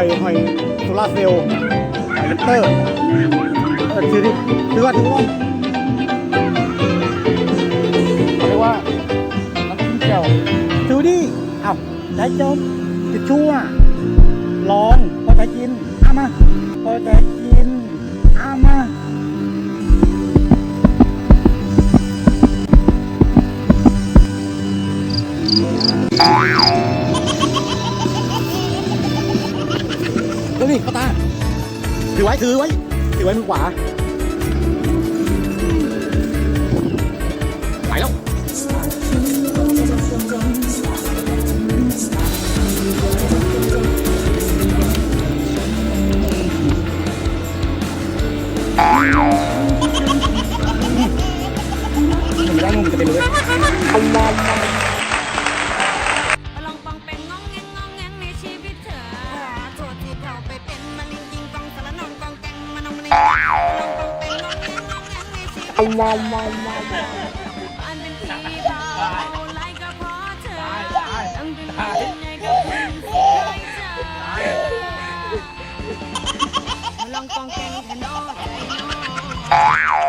อยหอยโซลาเซลล์หอยเลปเตอร์เออถือดิถือว่าถือว่าเขาเรียกว่าน้ำจิ้มแจ่วถือดิเอ้าได้จมจะชั่วลองพอใจกินเอามาพอใจกินเอามาดู ดิเข้าตาถือไว้ถือไว้ถือไว้มือขวาไปแล้วมันไม่ได้งงมันจะเป็นเลย ล่ก็เพราะเธอต้องเป็นยังไงก็เป็นที่เคยเจอมาลองปองแกงแค่นอกใจน้อง